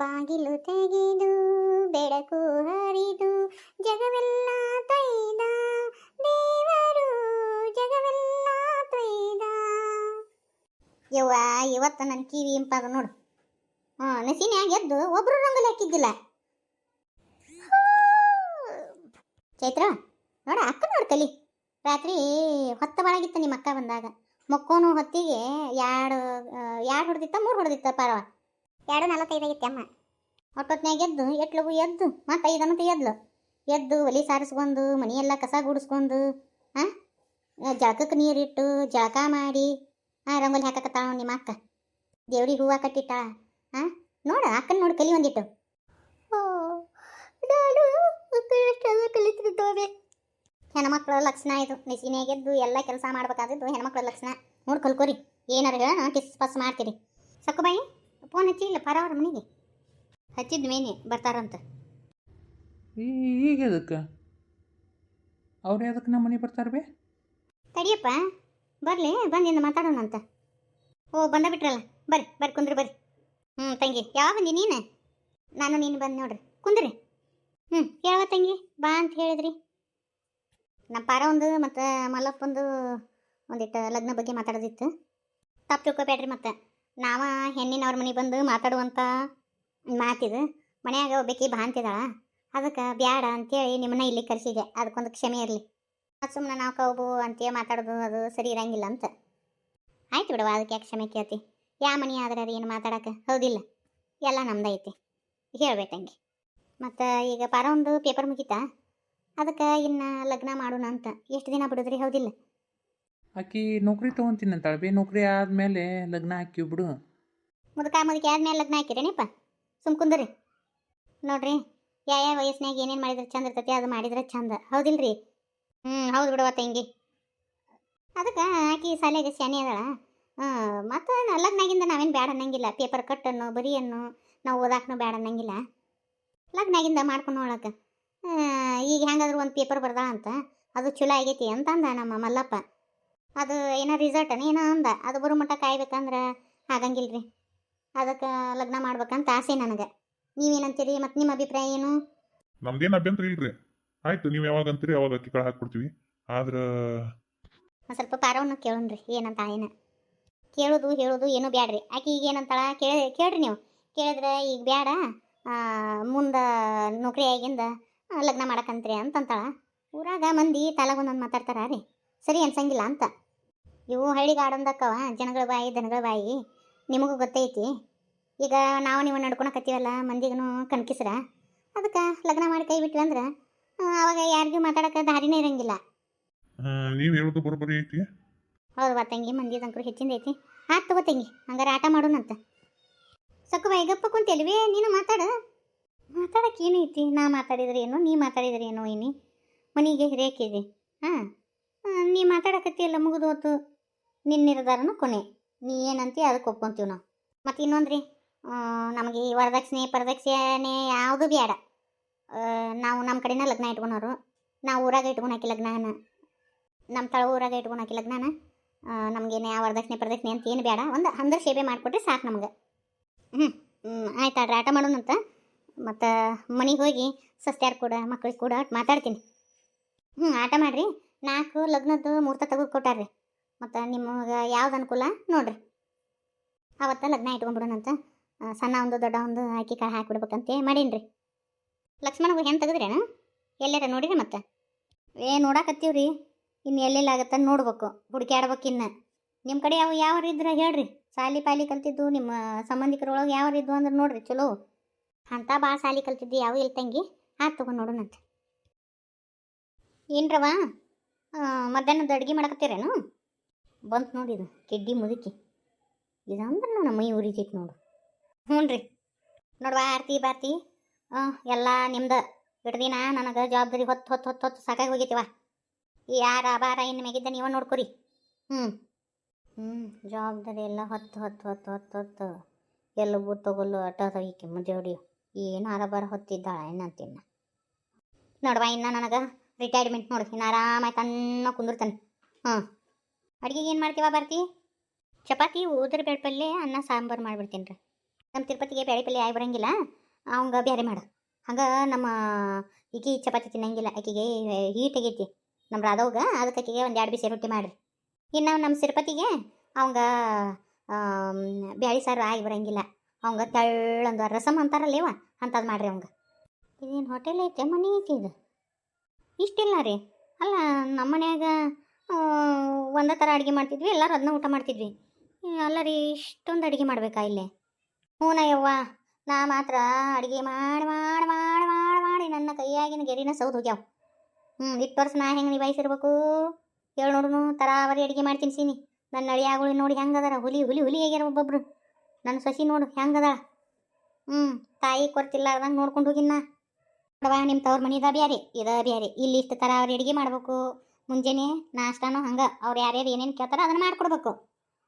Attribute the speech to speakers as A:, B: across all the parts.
A: ಬಾಗಿಲು ತೆಗೆದು, ಬೆಳಕು ಹರಿದು, ಜಗವೆಲ್ಲ ತೊಯ್ದ. ದೇವರು ಜಗವೆಲ್ಲ ತೊಯ್ದ. ಯವ್ವ, ಇವತ್ತು ನನ್ನ ಕಿವಿ ಇಂಪಾಗ ನೋಡು. ಹಾಂ ನಸಿನ್ಯಾಗ ಎದ್ದು ಒಬ್ರು ರಂಗಲ್ಲಿ ಹಾಕಿದ್ದಿಲ್ಲ. ಚೈತ್ರ, ನೋಡ ಅಕ್ಕ ನೋಡು ಕಲಿ. ರಾತ್ರಿ ಹೊತ್ತ ಬಾಳಾಗಿತ್ತ ನಿಮ್ಮ ಅಕ್ಕ ಬಂದಾಗ. ಮಕ್ಕೋನು ಹೊತ್ತಿಗೆ ಎರಡು ಎರಡು ಹೊಡೆದಿತ್ತ, ಮೂರು ಹೊಡೆದಿತ್ತ ಪರವ. ಎರಡು ನಲವತ್ತೈದಾಗಿತ್ತು ಅಮ್ಮ ಹೊಟ್ಟೊತ್ನ್ಯಾಗ ಎದ್ದು ಎಟ್ಲಗು ಎದ್ದು ಮತ್ತು ಐದನಂತ ಎದ್ಲು ಎದ್ದು, ಒಲಿ ಸಾರಿಸ್ಕೊಂಡು, ಮನೆಯೆಲ್ಲ ಕಸ ಗುಡಿಸ್ಕೊಂಡು ಹಾಂ ಜಳಕಕ್ಕೆ ನೀರಿಟ್ಟು, ಜಳಕ ಮಾಡಿ ಹಾಂ ರಂಗೋಲಿ ಹಾಕಕತ್ತಾಳ ನಿಮ್ಮ ಅಕ್ಕ. ದೇವ್ರಿಗೆ ಹೂವು ಕಟ್ಟಿಟ್ಟಾಳ. ಹಾಂ ನೋಡ, ಅಕ್ಕನ ನೋಡಿ ಕಲಿ ಒಂದಿಟ್ಟು. ಓ, ನಾನು ಹೆಣ್ಮಕ್ಳ ಲಕ್ಷಣ ಇದು. ಗೆದ್ದು ಎಲ್ಲ ಕೆಲಸ ಮಾಡ್ಬೇಕಾದಿದ್ದು ಹೆಣ್ಮಕ್ಳ ಲಕ್ಷಣ. ನೋಡಿ ಕಲ್ಕೋರಿ, ಏನಾರು ಹೇಳ ಟಿಸ್ ಪಸ್ ಮಾಡ್ತೀರಿ. ಸಕ್ಕುಬಾಯಿ? ಫೋನ್ ಹಚ್ಚಿ ಇಲ್ಲ ಪರವ್ರ ಮನೆಗೆ? ಹಚ್ಚಿದ ಮೇನೆ ಬರ್ತಾರಂತ.
B: ಈಗ ಎದಕ್ಕೆ? ಅವ್ರು ಯಾವ್ದಕ್ಕೆ ನಮ್ಮ ಮನೆ ಬರ್ತಾರೆ ಬೇ?
A: ತಡಿಯಪ್ಪ ಬರಲಿ ಬಂದಿಂದ ಮಾತಾಡೋಣಂತ ಓ ಬಂದ ಬಿಟ್ರಲ್ಲ ಬರ್ರಿ ಬರ್ರಿ ಕುಂದ್ರಿ ಬರ್ರಿ. ಹ್ಞೂ ತಂಗಿ ಯಾವ ಬಂದಿ ನೀನು? ನಾನು ನೀನು ಬಂದು ನೋಡ್ರಿ ಕುಂದ್ರಿ. ಹ್ಞೂ ಹೇಳುವ ತಂಗಿ ಬಾ ಅಂತ ಹೇಳಿದ್ರಿ. ನಮ್ಮ ಪಾರ ಒಂದು ಮತ್ತು ಮಲ್ಲಪ್ಪಂದು ಒಂದಿಟ್ಟು ಲಗ್ನ ಬಗ್ಗೆ ಮಾತಾಡೋದಿತ್ತು. ತಪ್ಪು ತಿಳ್ಕೊಬೇಡ್ರಿ ಮತ್ತೆ. ನಾವ ಹೆಣ್ಣಿನವ್ರ ಮನೆ ಬಂದು ಮಾತಾಡುವಂಥ ಮಾತಿದು, ಮನ್ಯಾಗ ಒಬ್ಬಾಕಿ ಬಾ ಅಂತಿದ್ದಾಳ ಅದಕ್ಕೆ ಬ್ಯಾಡ ಅಂತೇಳಿ ನಿಮ್ಮನ್ನ ಇಲ್ಲಿ ಕರೆಸಿದೆ ಅದಕ್ಕೊಂದು ಕ್ಷಮೆ ಇರಲಿ. ಸುಮ್ಮನೆ ನಾವು ಕೌಬು ಅಂತೇಳಿ ಮಾತಾಡೋದು ಅದು ಸರಿ ಇರಂಗಿಲ್ಲ ಅಂತ. ಆಯ್ತು ಬಿಡವ ಅದಕ್ಕೆ ಯಾಕೆ ಕ್ಷಮೆ ಕೇಳ್ತಿ? ಯಾ ಮನೆ ಆದ್ರೆ ಅದು ಏನು ಮಾತಾಡಕ್ಕೆ ಹೌದಿಲ್ಲ. ಎಲ್ಲ ನಮ್ದೈತಿ ಹೇಳ್ಬೇಕಂಗೆ ಮತ್ತು ಈಗ ಪಾರ ಒಂದು ಪೇಪರ್ ಮುಗಿತಾ? ಅದಕ್ಕೆ ಇನ್ನು ಲಗ್ನ ಮಾಡೋಣ ಅಂತ. ಎಷ್ಟು ದಿನ ಬಿಡುದ್ರಿ? ಹೌದಿಲ್ಲ.
B: ಆಕಿ ನೌಕರಿ ತೊಗೊತೀನಿ ಅಂತಾಳೆ. ಬೇ ನೌಕರಿ ಆದಮೇಲೆ ಲಗ್ನ ಹಾಕಿವ್ ಬಿಡು.
A: ಮುದುಕ ಮುದುಕಿ ಆದ್ಮೇಲೆ ಲಗ್ನ ಹಾಕಿರೇನಪ್ಪ? ಸುಮ್ ಕುಂದ್ರಿ. ನೋಡ್ರಿ ಯಾವ ಯಾವ ವಯಸ್ಸಿನಾಗ ಏನೇನು ಮಾಡಿದ್ರೆ ಚಂದ ಇರ್ತೈತಿ, ಅದು ಮಾಡಿದ್ರೆ ಚಂದ. ಹೌದಿಲ್ರಿ? ಹ್ಞೂ ಹೌದು ಬಿಡವ ತಂಗಿ ಅದಕ್ಕೆ ಆಕಿ ಶಾಲೆಗೆ ಶಾನೆ ಅದಳ. ಮತ್ತು ಲಗ್ನಾಗಿಂದ ನಾವೇನು ಬೇಡ ಅನ್ನಂಗಿಲ್ಲ. ಪೇಪರ್ ಕಟ್ಟನ್ನು, ಬರಿಯನ್ನು ನಾವು ಓದಾಕನು ಬೇಡ ಅನ್ನಂಗಿಲ್ಲ. ಲಗ್ನಾಗಿಂದ ಮಾಡ್ಕೊಂಡು ನೋಡಕ್ಕೆ ಈಗ ಹೆಂಗಾದ್ರೂ ಒಂದು ಪೇಪರ್ ಬರ್ದಾಳ ಅಂತ ಅದು ಚಲೋ ಆಗೈತಿ ಅಂತಂದ ನಮ್ಮ ಮಲ್ಲಪ್ಪ. ಅದು ಏನೋ ರಿಸಲ್ಟ್ ಏನೋ ಅಂದ. ಅದು ಬರೋ ಮಟ್ಟ ಕಾಯ್ಬೇಕಂದ್ರೆ ಆಗಂಗಿಲ್ರಿ. ಅದಕ್ಕೆ ಲಗ್ನ ಮಾಡ್ಬೇಕಂತ ಆಸೆ ನನಗೆ. ನೀವೇನಂತೀರಿ? ಮತ್ತು ನಿಮ್ಮ ಅಭಿಪ್ರಾಯ ಏನು?
C: ನಮ್ದೇನು ಅಭ್ಯಂತರ ಇಲ್ರಿ. ಆಯ್ತು ನೀವು ಯಾವಾಗ ಅಂತೀರಿ ಅವಾಗ ಅಕ್ಕಿ ಕಾಳು ಹಾಕ್ಬಿಡ್ತೀವಿ. ಆದ್ರೆ
A: ಸ್ವಲ್ಪ ಪಾರವನ್ನು ಕೇಳೋಣ್ರಿ. ಏನಂತ ಏನ ಕೇಳೋದು ಹೇಳೋದು ಏನು ಬ್ಯಾಡ್ರಿ. ಆಕೆ ಈಗ ಏನಂತಾಳ? ಕೇಳಿ ಕೇಳ್ರಿ ನೀವು. ಕೇಳಿದ್ರೆ ಈಗ ಬ್ಯಾಡ. ಮುಂದೆ ನೌಕರಿ ಆಗಿಂದ ಲಗ್ನ ಮಾಡಕಂತ್ರಿ ಅಂತಂತಾಳ. ಊರಾಗ ಮಂದಿ ತಲೆಗೊಂದೊಂದು ಮಾತಾಡ್ತಾರ ರೀ. ಸರಿ ಅನ್ಸಂಗಿಲ್ಲ ಅಂತ. ಇವು ಹಳ್ಳಿಗಾಡೊಂದಕ್ಕವ ಜನಗಳ ಬಾಯಿ ದನಗಳ ಬಾಯಿ. ನಿಮಗೂ ಗೊತ್ತೈತಿ. ಈಗ ನಾವು ನೀವು ನಡ್ಕೊಳಕತ್ತೀವಲ್ಲ ಮಂದಿಗೂ ಕಣ್ಕಿಸ್ರ ಅದಕ್ಕೆ ಲಗ್ನ ಮಾಡಿ ಕೈ ಬಿಟ್ವಿ ಅಂದ್ರೆ ಅವಾಗ ಯಾರಿಗೂ ಮಾತಾಡೋಕೆ ದಾರಿನೇ ಇರಂಗಿಲ್ಲ.
C: ನೀವು ಹೇಳೋದು ಬರೋಬ್ಬರಿ ಐತಿ?
A: ಹೌದವಾ ತಂಗಿ ಮಂದಿ ಅಂಕರು ಹೆಚ್ಚಿಂದ ಐತಿ. ಆತ್ ತಗೋ ತಂಗಿ ಹಂಗಾರೆ ಆಟ ಮಾಡೋಣಂತ. ಸಕ್ಕು ಗಪ್ಪ ಕುಂತೇಲ್ವೇ ನೀನು ಮಾತಾಡ. ಮಾತಾಡಕ್ಕೆ ಏನು ಐತಿ? ನಾ ಮಾತಾಡಿದ್ರೆ ಏನು ನೀ ಮಾತಾಡಿದ್ರೆ ಏನು ಏನಿ ಮನೆಗೆ ಇದೆ. ಹಾಂ ನೀ ಮಾತಾಡಕತ್ತಿಯಲ್ಲ ಮುಗಿದು ಹೋತು ನಿನ್ನ ನಿರ್ಧಾರನ ಕೊನೆ. ನೀ ಏನಂತಿ ಅದಕ್ಕೆ ಒಪ್ಕೊಂತೀವಿ ನಾವು. ಮತ್ತು ಇನ್ನೊಂದು ರೀ ನಮಗೆ ಈ ವರದಕ್ಷಿಣೆ, ಪರದಕ್ಷಿಣೆ ಯಾವುದು ಬೇಡ ನಾವು ನಮ್ಮ ಕಡೆನ ಲಗ್ನ ಇಟ್ಕೊಳೋರು ನಾವು ಊರಾಗ ಇಟ್ಕೊಂಡು ಹಾಕಿ ಲಗ್ನನ. ನಮ್ಮ ತಳ ಊರಾಗ ಇಟ್ಕೊಂಡು ಹಾಕಿ ಲಗ್ನನ ನಮಗೇನು ಯಾವ ವರದಕ್ಷಿಣೆ, ಪರದಕ್ಷಿಣೆ ಅಂತ ಏನು ಬೇಡ ಒಂದು ಅಂದ್ರೆ ಸೇವೆ ಮಾಡಿಕೊಟ್ರೆ ಸಾಕು ನಮ್ಗೆ. ಹ್ಞೂ ಹ್ಞೂ ಆಯ್ತು ಆಡ್ರಿ. ಆಟ ಮಾಡೋಣಂತ ಮತ್ತು ಮನೆಗೆ ಹೋಗಿ ಸಸ್ತ್ಯಾರು ಕೂಡ, ಮಕ್ಳಿಗೆ ಕೂಡ ಮಾತಾಡ್ತೀನಿ. ಹ್ಞೂ ಆಟ ಮಾಡಿರಿ. ನಾಲ್ಕು ಲಗ್ನದ್ದು ಮುಹೂರ್ತ ತೆಗೆದು ಕೊಟ್ಟಾರ್ರಿ. ಮತ್ತು ನಿಮಗೆ ಯಾವ್ದು ಅನುಕೂಲ? ನೋಡ್ರಿ. ಅವತ್ತ ಲಗ್ನ ಇಟ್ಕೊಂಡ್ಬಿಡೋಣಂತ. ಸಣ್ಣ ಒಂದು, ದೊಡ್ಡ ಒಂದು ಹಾಕಿ ಕಾಳು ಹಾಕಿಬಿಡ್ಬೇಕಂತೆ ಮಾಡೀನಿ ರೀ ಲಕ್ಷ್ಮಣಗೂ ಹೆಂಗೆ ತೆಗೆದ್ರೇನು? ಎಲ್ಲೆರ ನೋಡಿರಿ ಮತ್ತೆ? ಏ ನೋಡಾಕತ್ತೀವಿ ರೀ ಇನ್ನು ಎಲ್ಲೆಲ್ಲ ಆಗತ್ತ ನೋಡ್ಬೇಕು. ಹುಡುಕ್ಯಾಡ್ಬೇಕು ಇನ್ನು. ನಿಮ್ಮ ಕಡೆ ಯಾವ ಯಾವ ಇದ್ರೆ ಹೇಳ್ರಿ. ಸಾಲಿ ಪಾಲಿ ಕಲ್ತಿದ್ದು ನಿಮ್ಮ ಸಂಬಂಧಿಕರೊಳಗೆ ಯಾವ ಇದ್ವು ಅಂದ್ರೆ ನೋಡ್ರಿ ಚಲೋ. ಅಂತ ಭಾಳ ಸಾಲಿ ಕಲ್ತಿದ್ದು, ಯಾವ ಇಲ್ಲ ತಂಗಿ. ಆತು ತಗೊಂಡು ನೋಡೋಣಂತ. ಏನ್ರವ ಮಧ್ಯಾಹ್ನದ ಅಡ್ಗೆ ಮಾಡಕತ್ತೀರೇನು? ಬಂತು ನೋಡಿ ಇದು, ಕಿಡ್ಡಿ ಮುದುಕಿ. ಇದಂದ್ರೆ ನಮ್ಮ ಮೈ ಉರಿತೈತಿ ನೋಡು. ಹ್ಞೂ ರೀ. ನೋಡುವ ಆರ್ತಿ, ಬಾರ್ತಿ. ಎಲ್ಲ ನಿಮ್ದು. ಹಿಡ್ದಿನ ನನಗೆ ಜವಾಬ್ದಾರಿ ಹೊತ್ತು ಹೊತ್ತು ಹೊತ್ತು ಹೊತ್ತು ಸಾಕಾಗಿ ಹೋಗೈತಿವ ಯಾರ ಬಾರ ಇನ್ನು ಮ್ಯಾಗಿದ್ದ ನೀವ ನೋಡ್ಕೊರಿ. ಹ್ಞೂ ಹ್ಞೂ ಜವಾಬ್ದಾರಿ ಎಲ್ಲ ಹೊತ್ತು ಹೊತ್ತು ಹೊತ್ತು ಹೊತ್ತು ಹೊತ್ತು ಎಲ್ಲವೂ ತಗೊಲ್ಲು, ಅಟ ತೆಗಿಕೆ ಮುದ್ದೇವ್ಡಿ ಏನು ಅರಬರ ಹೊತ್ತಿದ್ದಾಳ ಏನಂತಿನ್ನ ನೋಡುವ ಇನ್ನು ನನಗೆ ರಿಟೈರ್ಮೆಂಟ್ ನೋಡಿ. ಇನ್ನು ಆರಾಮಾಗಿ ತನ್ನ ಕುಂದಿರ್ತಾನೆ. ಹಾಂ ಅಡುಗೆಗೆ ಏನು ಮಾಡ್ತೀವ ಬರ್ತಿ? ಚಪಾತಿ, ಉದ್ರ ಬೇಳೆ ಪಲ್ಯ ಅನ್ನ ಸಾಂಬಾರು ಮಾಡಿಬಿಡ್ತೀನಿ ರೀ ನಮ್ಮ ತಿರುಪತಿಗೆ ಬೇಳೆ ಪಲ್ಯ ಆಗಿ ಬರಂಗಿಲ್ಲ, ಅವಂಗ ಬೇರೆ ಮಾಡು. ಹಂಗೆ ನಮ್ಮ ಈಕಿ ಚಪಾತಿ ತಿನ್ನಂಗಿಲ್ಲ, ಆಕೆಗೆ ಹೀಟ್ ಆಗೈತಿ. ನಮ್ಮ ರಾಧವ್ಗ ಅದಕ್ಕೆ ಆಕೆಗೆ ಒಂದು ಎರಡು ಬಿಸಿ ರೊಟ್ಟಿ ಮಾಡಿರಿ. ಇನ್ನು ನಮ್ಮ ತಿರುಪತಿಗೆ ಅವಂಗ ಬ್ಯಾಳಿ ಸಾರು ಆಗಿ ಬರಂಗಿಲ್ಲ. ಅವಂಗ ತಳ್ಳೊಂದು ರಸಮ್ ಅಂತಾರಲ್ಲೇವ ಅಂಥದ್ದು ಮಾಡ್ರಿ ಅವಂಗ. ಇದೇನು ಹೋಟೆಲ್ ಐತೆ ಮನೆ ಐತಿ ಇದು? ಇಷ್ಟಿಲ್ಲ ರೀ. ಅಲ್ಲ ನಮ್ಮ ಮನ್ಯಾಗ ಒಂದೇ ಥರ ಅಡುಗೆ ಮಾಡ್ತಿದ್ವಿ, ಎಲ್ಲರೂ ಅದನ್ನ ಊಟ ಮಾಡ್ತಿದ್ವಿ. ಅಲ್ಲ ರೀ, ಇಷ್ಟೊಂದು ಅಡುಗೆ ಮಾಡಬೇಕಾ ಇಲ್ಲಿ? ಹ್ಞೂನಯ್ಯವ್ವ ಯವ್ವ ನಾ ಮಾತ್ರ ಅಡುಗೆ ಮಾಡಿ ಮಾಡಿ ಮಾಡಿ ಮಾಡಿ ಮಾಡಿ ನನ್ನ ಕೈಯಾಗಿನ ಗೆರಿನ ಸೌದು ಹೋಗ್ಯಾವ. ಹ್ಞೂ ಇಟ್ಟು ವರ್ಷ ನಾ ಹೆಂಗೆ ನಿಭಾಯಿಸಿರ್ಬೇಕು? ಹೇಳಿ ನೋಡುನು, ತರಾವರಿ ಅಡುಗೆ ಮಾಡ್ತೀನಿ ಸೀನಿ. ನನ್ನ ಅಳಿಯಾಗಳು ನೋಡಿ ಹೆಂಗದಾರ, ಹುಲಿ ಹುಲಿ ಹುಲಿ ಆಗ್ಯಾರ ಒಬ್ಬೊಬ್ರು. ನನ್ನ ಸಸಿ ನೋಡು ಹೆಂಗದಾಳ. ಹ್ಞೂ ತಾಯಿ ಕೊರ್ತಿಲ್ಲಾರ್ದಂಗೆ ನೋಡ್ಕೊಂಡು ಹೋಗಿನ್ನ ನೋಡವಾ ನಿಮ್ಮ ತವ್ರ ಮನಿದ ಬ್ಯಾರೆ, ಇದ ಬ್ಯಾರೆ. ಇಲ್ಲಿ ಇಷ್ಟು ತರಾವರಿ ಅಡುಗೆ ಮಾಡ್ಬೇಕು. ಮುಂಜಾನೆ ನಾಷ್ಟಾನು ಹಂಗೆ ಅವ್ರು ಯಾರ್ಯಾರು ಏನೇನು ಕೇಳ್ತಾರೋ ಅದನ್ನು ಮಾಡಿಕೊಡ್ಬೇಕು.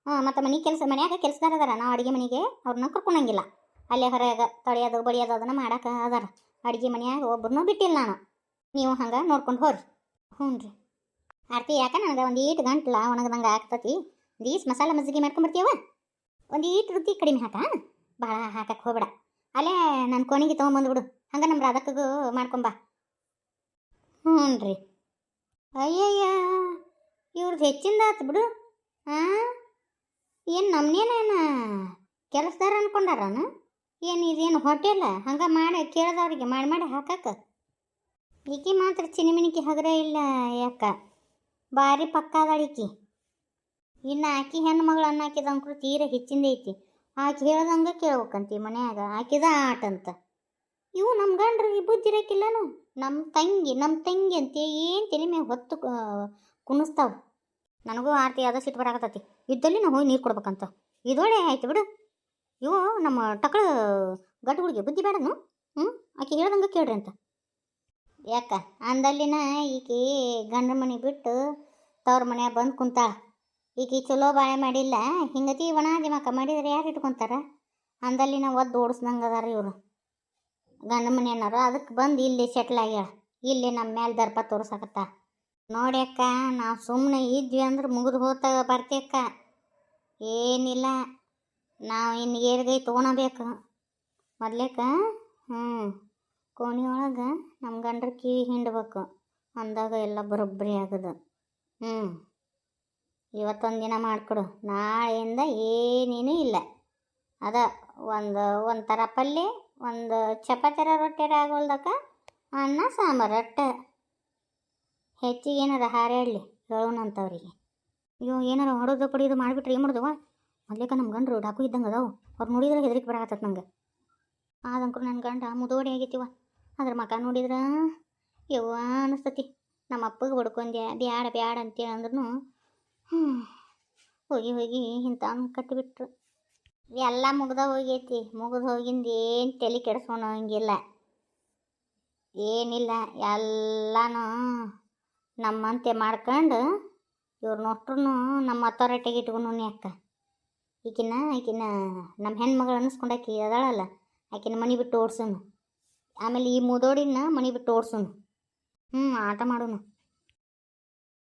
A: ಹಾಂ, ಮತ್ತು ಮನೆ ಕೆಲಸ, ಮನ್ಯಾಗ ಕೆಲಸದಾರ ಅದಾರ. ನಾವು ಅಡುಗೆ ಮನೆಗೆ ಅವ್ರನ್ನ ಕರ್ಕೊಂಡಂಗಿಲ್ಲ. ಅಲ್ಲೇ ಹೊರಗೆ ತೊಳೆಯೋದು ಬಡಿಯೋದು ಅದನ್ನು ಮಾಡೋಕೆ ಅದಾರ. ಅಡುಗೆ ಮನೆಯಾಗ ಒಬ್ಬರನ್ನೂ ಬಿಟ್ಟಿಲ್ಲ ನಾನು. ನೀವು ಹಂಗೆ ನೋಡ್ಕೊಂಡು ಹೋರಿ. ಹ್ಞೂ ರೀ. ಆರ್ತಿ, ಯಾಕೆ ನನಗೆ ಒಂದು ಈಟ್ ಗಂಟ್ಲ ಒಣಗದಂಗೆ ಆಗ್ತತಿ? ದೀಸ್ ಮಸಾಲೆ ಮಜ್ಜಿಗೆ ಮಾಡ್ಕೊಂಬರ್ತೀವ ಒಂದು ಈಟ್ ರುಚಿ ಕಡಿಮೆ ಹಾಕ ಭಾಳ ಹಾಕಕ್ಕೆ ಹೋಗ್ಬೇಡ. ಅಲ್ಲೇ ನನ್ನ ಕೋಣಿಗೆ ತೊಗೊಂಬಂದ್ಬಿಡು ಹಂಗೆ ನಮ್ಮ ರಾಧಕ್ಕಗೂ ಮಾಡ್ಕೊಂಬ ಹ್ಞೂ ರೀ. ಅಯ್ಯಯ್ಯ ಇವ್ರದ್ದು ಹೆಚ್ಚಿಂದ ಆತು ಬಿಡು. ಹಾಂ ಏನು ನಮ್ನೇನೇನ? ಕೆಲಸದಾರ ಅನ್ಕೊಂಡಾರನ? ಏನು ಇದೇನು ಹೋಟೆಲ್? ಹಂಗೆ ಮಾಡಿ, ಕೇಳಿದವ್ರಿಗೆ ಮಾಡಿ ಮಾಡಿ ಹಾಕಕ್ಕೆ ಈಕಿ ಮಾತ್ರ ಚಿನಿಮಿನಿಕಿ ಹಗರೇ ಇಲ್ಲ ಯಾಕ? ಭಾರಿ ಪಕ್ಕ ಅದಾಳಿಕಿ ಇನ್ನು ಆಕಿ ಹೆಣ್ಣು ಮಗಳು ಅನ್ನಾಕಿದ ಅಂಕರು ತೀರ ಹೆಚ್ಚಿಂದ ಐತಿ. ಆಕೆ ಹೇಳ್ದಂಗೆ ಕೇಳ್ಬೇಕಂತಿ ಮನ್ಯಾಗ. ಆಕಿದ ಆಟ ಅಂತ. ಇವು ನಮ್ಮ ಗಂಡ್ರಿಗೆ ಬುದ್ಧಿ ನಮ್ಮ ತಂಗಿ ನಮ್ಮ ತಂಗಿ ಅಂತ ಏನು ತಲೆ ಮ್ಯಾಗ ಹೊತ್ತು ಕುಣಿಸ್ತಾವ? ನನಗೂ ಆರ್ತಿ ಯಾವ್ದೋ ಸಿಟ್ಟು ಬರಾಕತ್ತೈತಿ ಇದ್ದಲ್ಲಿ ನಾವು ಹೋಗಿ ನೀರು ಕೊಡ್ಬೇಕಂತ. ಇದೊಳೆ ಆಯ್ತು ಬಿಡು. ಇವು ನಮ್ಮ ಟಕಳು ಗಟ್ಟುಗಳಿಗೆ ಬುದ್ಧಿ ಬೇಡನು ಹ್ಞೂ ಆಕೆ ಹೇಳ್ದಂಗೆ ಕೇಳ್ರಿ ಅಂತ. ಯಾಕ? ಅಂದಲ್ಲಿನ ಈಕೆ ಗಂಡ ಮನೆ ಬಿಟ್ಟು ತವ್ರ ಮನ್ಯಾಗ ಬಂದು ಕುಂತಾಳ. ಈಕೆ ಚಲೋ ಬಾಳೆ ಮಾಡಿಲ್ಲ. ಹಿಂಗತಿ ಒಣ ದಿಮಾಕ ಮಾಡಿದ್ರೆ ಯಾರು ಇಟ್ಕೊಂತಾರ? ಅಂದಲ್ಲಿನ ಒದ್ದು ಓಡಿಸ್ದಂಗೆ ಅದಾರ ಇವರು. ಗಂಡ ಮನೆಯನ್ನಾರು ಅದಕ್ಕೆ ಬಂದು ಇಲ್ಲಿ ಸೆಟ್ಲ್ ಆಗ್ಯಾಳ. ಇಲ್ಲಿ ನಮ್ಮ ಮೇಲೆ ದರ್ಪ ತೋರ್ಸಕತ್ತ. ನೋಡಿ ಅಕ್ಕ, ನಾವು ಸುಮ್ಮನೆ ಇದ್ವಿ ಅಂದ್ರೆ ಮುಗಿದು ಹೋತ ಬರ್ತೀಯಕ್ಕ ಏನಿಲ್ಲ, ನಾವು ಇನ್ನು ಏರ್ಗೈ ತೊಗೊಳಬೇಕು ಮೊದ್ಲೇಕ ಹ್ಞೂ ಕೋಣಿ ನಮ್ಮ ಗಂಡ್ರ ಕಿವಿ ಹಿಂಡ್ಬೇಕು. ಅಂದಾಗ ಎಲ್ಲ ಬರೋಬ್ಬರಿ ಆಗದು. ಹ್ಞೂ ಇವತ್ತೊಂದು ದಿನ ಮಾಡಿಕೊಡು. ನಾಳೆಯಿಂದ ಏನೇನೂ ಇಲ್ಲ. ಅದ ಒಂದು, ಒಂಥರ ಥರ ಪಲ್ಯ ಒಂದು ಚಪಾತಿರ ರೊಟ್ಟಿರ ಆಗೋಲ್ದಕ್ಕ ಅನ್ನ, ಸಾಂಬಾರು ಅಟ್ಟ ಹೆಚ್ಚಿಗೆ ಏನಾರ ಹಾರಾಡಲಿ ಹೇಳೋಣಂತವ್ರಿಗೆ ಅಯ್ಯೋ, ಏನಾರ ಹೊಡೋದು ಪಡಿಯೋದು ಮಾಡಿಬಿಟ್ರೆ ಏನು ಮಾಡೋದವ ಮೊದ್ಲೇಕ ನಮ್ಮ ಗಂಡರು ಡಾಕು ಇದ್ದಂಗೆ ಅದಾವು. ಅವ್ರು ನೋಡಿದ್ರೆ ಹೆದರಿಕೆ ಬರಾಕತ್ತದ ನಂಗೆ. ಆದಂಕ್ರು ನನ್ನ ಗಂಡ ಮುದೋಡಿ ಆಗೈತಿವ ಅದ್ರ ಮಕ ನೋಡಿದ್ರೆ, ಯವ್ವ ಅನಿಸ್ತತಿ. ನಮ್ಮ ಅಪ್ಪಗೆ ಹೊಡ್ಕೊಂಡೆ ಬ್ಯಾಡ ಬ್ಯಾಡ ಅಂತೇಳಿ ಅಂದ್ರೂ ಹೋಗಿ ಹೋಗಿ ಇಂಥ ಕಟ್ಟಿಬಿಟ್ರು ಎಲ್ಲ ಮುಗ್ದ ಹೋಗೈತಿ. ಮುಗಿದು ಹೋಗಿಂದ ಏನು ತಲೆ ಕೆಡಿಸ್ಕೊಳಂಗಿಲ್ಲ ಏನಿಲ್ಲ, ಎಲ್ಲನೂ ನಮ್ಮಂತೆ ಮಾಡ್ಕೊಂಡು ಇವ್ರು ನೋಟ್ರು ನಮ್ಮ ಅಥಾರಿಟಿಗೆ ಇಟ್ಕೊಂಡು ಅಕ್ಕ. ಈಕಿನ ಈಕಿನ ನಮ್ಮ ಹೆಣ್ಮಗಳು ಅನ್ನಿಸ್ಕೊಂಡಾಕಿ ಅದಾಳಲ್ಲ, ಆಕಿನ ಮನೆ ಬಿಟ್ಟು ಓಡ್ಸೋನು. ಆಮೇಲೆ ಈ ಮುದೋಡಿನ ಮನೆ ಬಿಟ್ಟು ಓಡ್ಸೋನು. ಹ್ಞೂ ಆಟ ಮಾಡೋನು.